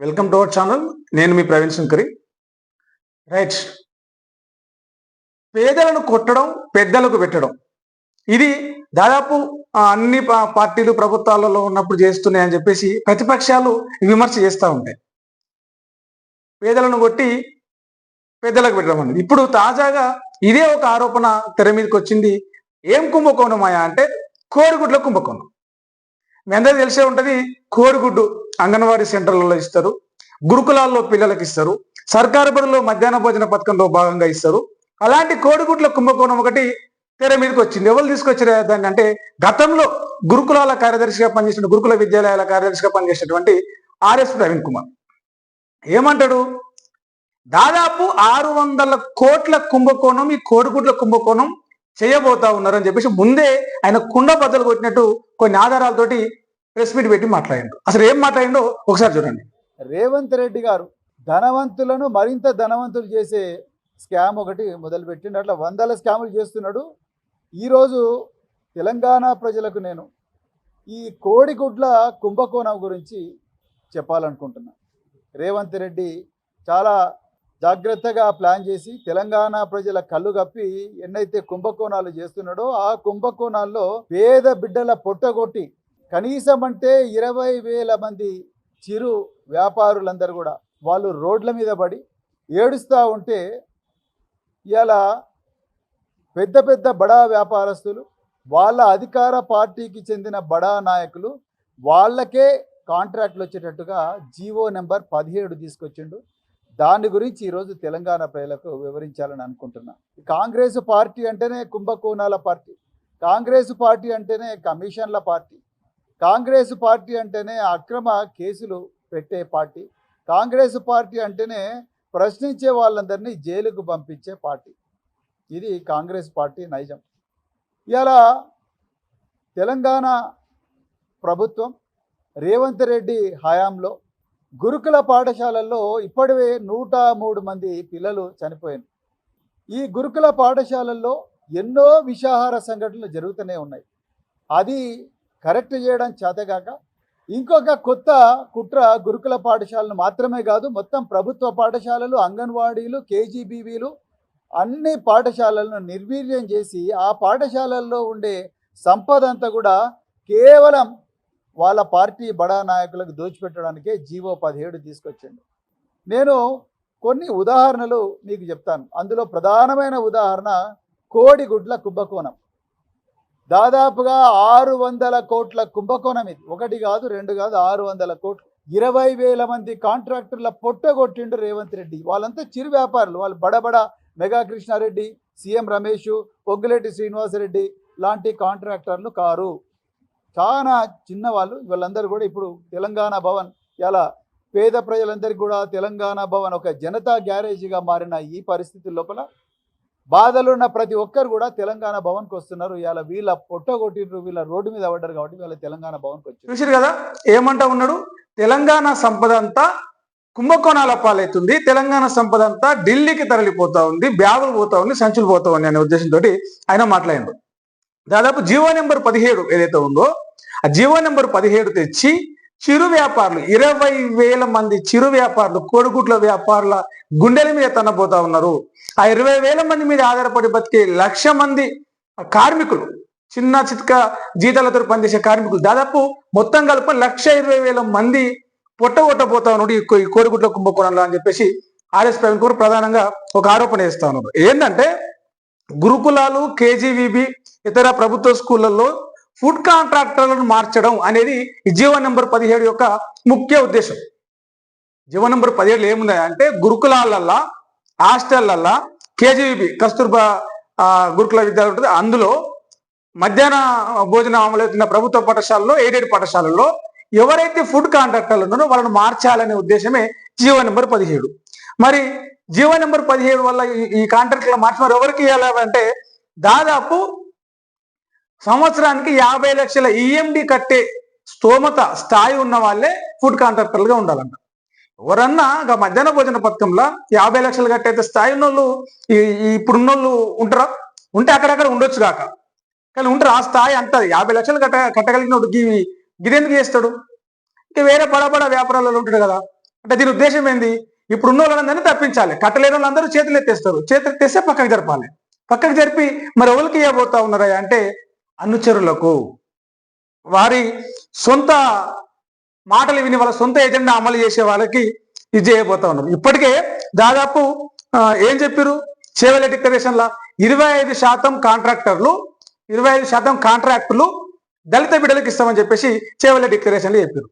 Welcome to our channel నేను మీ Praveen Shankari. Right పేదలను కొట్టడం పెద్దలకు పెట్టడం. ఇది దాదాపు అన్ని పార్టీలు ప్రభుత్వాలలో ఉన్నప్పుడు చేస్తున్నాయని చెప్పేసి ప్రతిపక్షాలు విమర్శ చేస్తూ ఉంటాయి. పేదలను కొట్టి పెద్దలకు పెట్టడం అనేది. ఇప్పుడు తాజాగా ఇదే ఒక ఆరోపణ తెర మీదకి వచ్చింది. ఏం కుంభకోణమాయా అంటే కోడిగుడ్ల కుంభకోణం. మీ అందరికీ తెలిసే ఉంటుంది కోడిగుడ్డు అంగన్వాడీ సెంటర్లలో ఇస్తారు గురుకులాల్లో పిల్లలకు ఇస్తారు సర్కారు బడిలో మధ్యాహ్న భోజన పథకంలో భాగంగా ఇస్తారు. అలాంటి కోడిగుడ్ల కుంభకోణం ఒకటి తెర మీదకి వచ్చింది. ఎవరు తీసుకొచ్చారు దాన్ని అంటే గతంలో గురుకులాల కార్యదర్శిగా పనిచేసిన గురుకుల విద్యాలయాల కార్యదర్శిగా పనిచేసినటువంటి ఆర్ఎస్ ప్రవీణ్ కుమార్. ఏమంటాడు? దాదాపు ఆరు వందల కోట్ల కుంభకోణం ఈ కోడిగుడ్ల కుంభకోణం చేయబోతా ఉన్నారు అని చెప్పేసి ముందే ఆయన కుండ బద్దలు కొట్టినట్టు కొన్ని ఆధారాలతోటి ప్రెస్ మీట్ పెట్టి మాట్లాడిండు. అసలు ఏం మాట్లాడిండో ఒకసారి చూడండి. రేవంత్ రెడ్డి గారు ధనవంతులను మరింత ధనవంతులు చేసే స్కామ్ ఒకటి మొదలుపెట్టిండు. అట్లా వందల స్కాములు చేస్తున్నాడు. ఈరోజు తెలంగాణ ప్రజలకు నేను ఈ కోడిగుడ్ల కుంభకోణం గురించి చెప్పాలనుకుంటున్నా. రేవంత్ రెడ్డి చాలా జాగ్రత్తగా ప్లాన్ చేసి తెలంగాణ ప్రజల కళ్ళు కప్పి ఎన్నైతే కుంభకోణాలు చేస్తున్నాడో ఆ కుంభకోణాల్లో పేద బిడ్డల పొట్టగొట్టి కనీసం అంటే ఇరవై వేల మంది చిరు వ్యాపారులందరూ కూడా వాళ్ళు రోడ్ల మీద పడి ఏడుస్తూ ఉంటే ఇలా పెద్ద పెద్ద బడా వ్యాపారస్తులు వాళ్ళ అధికార పార్టీకి చెందిన బడా నాయకులు వాళ్ళకే కాంట్రాక్ట్లు వచ్చేటట్టుగా జీవో నెంబర్ పదిహేడు తీసుకొచ్చిండు. దాని గురించి ఈరోజు తెలంగాణ ప్రజలకు వివరించాలని అనుకుంటున్నా. కాంగ్రెస్ పార్టీ అంటేనే కుంభకోణాల పార్టీ కాంగ్రెస్ పార్టీ అంటేనే కమిషన్ల పార్టీ కాంగ్రెస్ పార్టీ అంటేనే అక్రమ కేసులు పెట్టే పార్టీ కాంగ్రెస్ పార్టీ అంటేనే ప్రశ్నించే వాళ్ళందరినీ జైలుకు పంపించే పార్టీ. ఇది కాంగ్రెస్ పార్టీ నైజం. ఇలా తెలంగాణ ప్రభుత్వం రేవంత్ రెడ్డి హయాంలో గురుకుల పాఠశాలల్లో ఇప్పటివే నూట మూడు మంది పిల్లలు చనిపోయారు. ఈ గురుకుల పాఠశాలల్లో ఎన్నో విషాహార సంఘటనలు జరుగుతూనే ఉన్నాయి. అది కరెక్ట్ చేయడం చేతగాక ఇంకొక కొత్త కుట్ర గురుకుల పాఠశాలను మాత్రమే కాదు మొత్తం ప్రభుత్వ పాఠశాలలు అంగన్వాడీలు కేజీబీవీలు అన్ని పాఠశాలలను నిర్వీర్యం చేసి ఆ పాఠశాలల్లో ఉండే సంపద అంతా కూడా కేవలం వాళ్ళ పార్టీ బడా నాయకులకు దోచిపెట్టడానికే జీవో పదిహేడు తీసుకొచ్చిండు నేను కొన్ని ఉదాహరణలు మీకు చెప్తాను. అందులో ప్రధానమైన ఉదాహరణ కోడిగుడ్ల కుంభకోణం. దాదాపుగా ఆరు వందల కోట్ల కుంభకోణం ఇది. ఒకటి కాదు రెండు కాదు ఆరు వందల కోట్లు. ఇరవై వేల మంది కాంట్రాక్టర్ల పొట్టగొట్టిండు రేవంత్ రెడ్డి. వాళ్ళంతా చిరు వ్యాపారులు. వాళ్ళు బడబడ మెగా కృష్ణారెడ్డి సీఎం రమేష్ పొగ్గులేటి శ్రీనివాసరెడ్డి లాంటి కాంట్రాక్టర్లు కారు. చాలా చిన్నవాళ్ళు వీళ్ళందరూ కూడా ఇప్పుడు తెలంగాణ భవన్ ఇలా పేద ప్రజలందరికీ కూడా తెలంగాణ భవన్ ఒక జనతా గ్యారేజీగా మారిన ఈ పరిస్థితి లోపల బాధలున్న ప్రతి ఒక్కరు కూడా తెలంగాణ భవన్కి వస్తున్నారు. ఇలా వీళ్ళ పొట్ట కొట్టిండ్రు వీళ్ళ రోడ్డు మీద పడ్డారు కాబట్టి వీళ్ళ తెలంగాణ భవన్కి వచ్చారు. చూసారు కదా ఏమంటా ఉన్నాడు? తెలంగాణ సంపద అంతా కుంభకోణాల పాలవుతుంది తెలంగాణ సంపద అంతా ఢిల్లీకి తరలిపోతా ఉంది బ్యాగులు పోతా ఉంది సంచులు పోతా ఉంది అనే ఉద్దేశంతో ఆయన మాట్లాడారు దాదాపు జీవో నెంబర్ పదిహేడు ఏదైతే ఉందో ఆ జీవో నెంబర్ పదిహేడు తెచ్చి చిరు వ్యాపారులు ఇరవై వేల మంది చిరు వ్యాపారులు కోడిగుట్ల వ్యాపారుల గుండెల మీద తన్నబోతా ఉన్నారు. ఆ ఇరవై వేల మంది మీద ఆధారపడి బతికే లక్ష మంది కార్మికులు చిన్న చిత్క జీతాలతో పనిచేసే కార్మికులు దాదాపు మొత్తం కలిపి లక్ష ఇరవై వేల మంది పొట్టగొట్టబోతా ఉన్నాడు ఈ కోడిగుట్ల కుంభకోణంలో అని చెప్పేసి ఆర్ఎస్ ప్రవీణ్ కుమార్ ప్రధానంగా ఒక ఆరోపణ చేస్తా ఉన్నారు. ఏంటంటే గురుకులాలు కేజీవీబీ ఇతర ప్రభుత్వ స్కూళ్ళల్లో ఫుడ్ కాంట్రాక్టర్లను మార్చడం అనేది జీవో నెంబర్ పదిహేడు యొక్క ముఖ్య ఉద్దేశం. జీవో నెంబర్ పదిహేడులో ఏముంది అంటే గురుకులాలల్లా హాస్టల్లల్లా కేజీబీ కస్తూర్బా గురుకుల విద్యాలయం ఉంటుంది. అందులో మధ్యాహ్న భోజనం అమలవుతున్న ప్రభుత్వ పాఠశాలలో ఎయిడెడ్ పాఠశాలల్లో ఎవరైతే ఫుడ్ కాంట్రాక్టర్లు ఉన్నారో వాళ్ళని మార్చాలనే ఉద్దేశమే జీవో నెంబర్ పదిహేడు. మరి జీవో నెంబర్ పదిహేడు వల్ల ఈ- కాంట్రాక్టర్లు కాంట్రాక్టులు ఎవరికి ఇవ్వాలి అంటే దాదాపు సంవత్సరానికి యాభై లక్షల ఈఎండి కట్టే స్తోమత స్థాయి ఉన్న వాళ్ళే ఫుడ్ కాంట్రాక్టర్లుగా ఉండాలంట. ఎవరన్నా ఇక మధ్యాహ్న భోజన పథకంలో యాభై లక్షలు కట్టయితే స్థాయి ఉన్నోళ్ళు ఇప్పుడున్న వాళ్ళు ఇప్పుడున్నోళ్ళు ఉంటారా? ఉంటే అక్కడక్కడ ఉండొచ్చు కాక. కానీ ఉంటారు ఆ స్థాయి అంటది యాభై లక్షలు కట్ట కట్టగలిగినోడు గివి గిదెందుకు చేస్తాడు? ఇంకా వేరే పడబడ వ్యాపారాలలో ఉంటాడు కదా. అంటే దీని ఉద్దేశం ఏంది? ఇప్పుడు ఉన్న వాళ్ళందరినీ తప్పించాలి. కట్టలేని వాళ్ళందరూ చేతులు ఎత్తేస్తారు చేతులు ఎత్తేస్తే పక్కకు జరపాలి. పక్కకు జరిపి మరి ఎవరికి ఇవ్వబోతా ఉన్నారా అంటే అనుచరులకు వారి సొంత మాటలు విని వాళ్ళ సొంత ఎజెండా అమలు చేసే వాళ్ళకి ఇది చేయబోతా ఉన్నారు ఇప్పటికే దాదాపు ఏం చెప్పారు చేవల డిక్లరేషన్ లా ఇరవై ఐదు శాతం కాంట్రాక్టర్లు ఇరవై ఐదు శాతం కాంట్రాక్టులు దళిత బిడ్డలకు ఇస్తామని చెప్పేసి చేవల డిక్లరేషన్లు చెప్పారు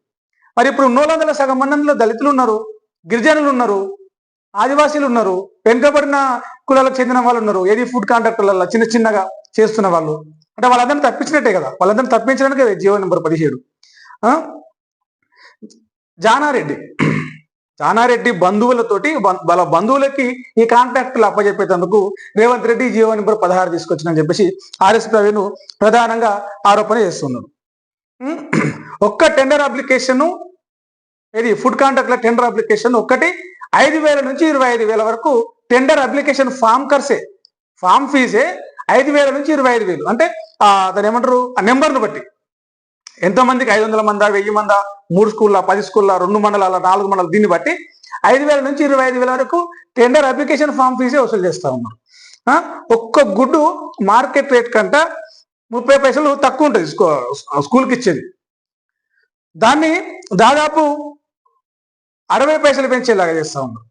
మరి ఇప్పుడు నూరు వందల సగం మందిలో దళితులు ఉన్నారు గిరిజనులు ఉన్నారు ఆదివాసీలు ఉన్నారు వెనుకబడిన కులాలకు చెందిన వాళ్ళు ఉన్నారు ఏది ఫుడ్ కాంట్రాక్టర్లలో చిన్న చిన్నగా చేస్తున్న వాళ్ళు. అంటే వాళ్ళందరినీ తప్పించినట్టే కదా. వాళ్ళందరినీ తప్పించడానికి జీవో నెంబర్ పదిహేడు. జానారెడ్డి. జానారెడ్డి బంధువులతోటి వాళ్ళ బంధువులకి ఈ కాంట్రాక్టులు అప్పజెప్పేటందుకు రేవంత్ రెడ్డి జీవో నెంబర్ పదహారు తీసుకొచ్చిందని చెప్పేసి ఆర్ఎస్ ప్రవీణ్ ప్రధానంగా ఆరోపణ చేస్తున్నాడు. ఒక్క టెండర్ అప్లికేషన్ ఇది ఫుడ్ కాంట్రాక్ట్ల టెండర్ అప్లికేషన్ ఒక్కటి ఐదు వేల నుంచి ఇరవై ఐదు వేల వరకు టెండర్ అప్లికేషన్ ఫామ్ కర్సే. ఫామ్ ఫీజే ఐదు వేల నుంచి ఇరవై ఐదు వేలు. అంటే దాని ఏమంటారు? ఆ నెంబర్ను బట్టి. ఎంతమందికి ఐదు వందల మందా? వెయ్యి మందా? మూడు స్కూళ్ళ? పది స్కూళ్ళ? రెండు మండలాల? నాలుగు మండలాలు? దీన్ని బట్టి ఐదు వేల నుంచి ఇరవై ఐదు వేల వరకు టెండర్ అప్లికేషన్ ఫామ్ ఫీజే వసూలు చేస్తా ఉన్నారు. ఒక్క గుడ్డు మార్కెట్ రేట్ కంట ముప్పై పైసలు తక్కువ ఉంటుంది స్కూల్కి ఇచ్చేది. దాన్ని దాదాపు అరవై పైసలు పెంచేలాగా చేస్తా ఉన్నారు.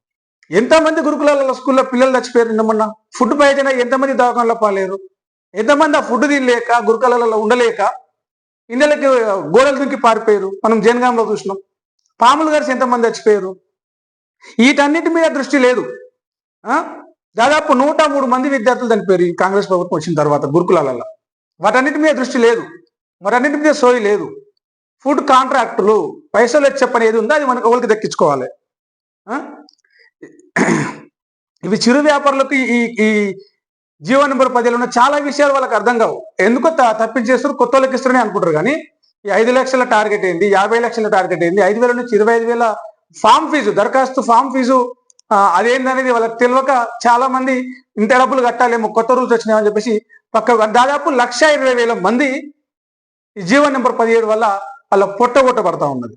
ఎంతమంది గురుకులాల స్కూల్లో పిల్లలు చచ్చిపోయారు నిన్న మొన్న? ఫుడ్ పైన ఎంతమంది దవాఖానలో పాలేరు ఎంతమంది ఆ ఫుడ్ తినలేక గురుకులాలలో ఉండలేక ఇండ్లకి గోడలు దుంకి పారిపోయారు. మనం జనగాంలో చూసినాం. పాములు గారిసి ఎంతమంది చచ్చిపోయారు? వీటన్నిటి మీద దృష్టి లేదు. దాదాపు నూట మూడు మంది విద్యార్థులు చనిపోయారు ఈ కాంగ్రెస్ ప్రభుత్వం వచ్చిన తర్వాత గురుకులాలలో. వాటన్నిటి మీద దృష్టి లేదు. వాటన్నిటి మీద సోయి లేదు. ఫుడ్ కాంట్రాక్టులు పైసలు వచ్చే పని ఏది ఉందో అది మనకు ఒకరికి దక్కించుకోవాలి? ఇవి చిరు వ్యాపారులకు ఈ ఈ జీవో నెంబర్ పదిలో ఉన్న చాలా విషయాలు వాళ్ళకి అర్థం కావు. ఎందుకో తప్పించేస్తారు కొత్త వాళ్ళకి ఇస్తారని అనుకుంటారు కానీ ఈ ఐదు లక్షల టార్గెట్ ఏంది యాభై లక్షల టార్గెట్ ఏంది ఐదు వేల నుంచి ఇరవై ఐదు వేల ఫామ్ ఫీజు దరఖాస్తు ఫామ్ ఫీజు అదేందనేది వాళ్ళకి తెలియక చాలా మంది ఇంత డబ్బులు కట్టాలేమో కొత్త రూల్స్ వచ్చినాయని చెప్పేసి పక్క దాదాపు లక్ష ఇరవై వేల మంది ఈ జీవో నెంబర్ పదిహేడు వల్ల వాళ్ళ పొట్ట పడతా ఉన్నది.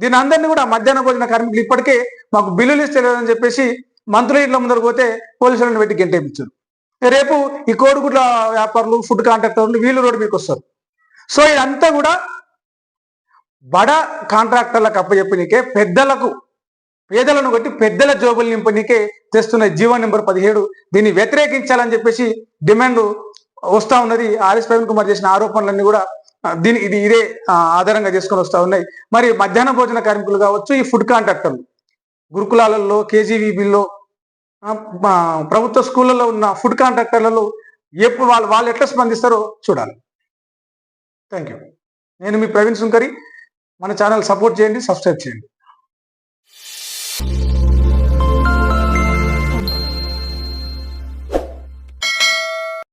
దీని అందరినీ కూడా మధ్యాహ్న భోజన కార్మికులు ఇప్పటికే మాకు బిల్లులు ఇస్తలేదని చెప్పేసి మంత్రుల ఇంట్లో ముందర పోతే పోలీసులను పెట్టి గెంటేపించారు. రేపు ఈ కోడిగుడ్ల వ్యాపారులు ఫుడ్ కాంట్రాక్టర్లు వీళ్ళు రోడ్డు మీకు వస్తారు. సో ఇదంతా కూడా బడ కాంట్రాక్టర్లకు అప్పచెప్పనికే పెద్దలకు పేదలను కొట్టి పెద్దల జోబులు నింపనికే తెస్తున్న జీవో నెంబర్ పదిహేడు దీన్ని వ్యతిరేకించాలని చెప్పేసి డిమాండ్ వస్తా ఉన్నది. ఆర్ఎస్ ప్రవీణ్ కుమార్ చేసిన ఆరోపణలన్నీ కూడా దీని ఇది ఇదే ఆధారంగా చేసుకొని వస్తూ ఉన్నాయి. మరి మధ్యాహ్న భోజన కార్మికులు కావచ్చు ఈ ఫుడ్ కాంట్రాక్టర్లు గురుకులాలలో కేజీవీబీల్లో ప్రభుత్వ స్కూళ్ళలో ఉన్న ఫుడ్ కాంట్రాక్టర్లలో ఎప్పుడు వాళ్ళు వాళ్ళు ఎట్లా స్పందిస్తారో చూడాలి. థ్యాంక్ యూ నేను మీ ప్రవీణ్ సుంకరి. మన ఛానల్ సపోర్ట్ చేయండి సబ్స్క్రైబ్ చేయండి.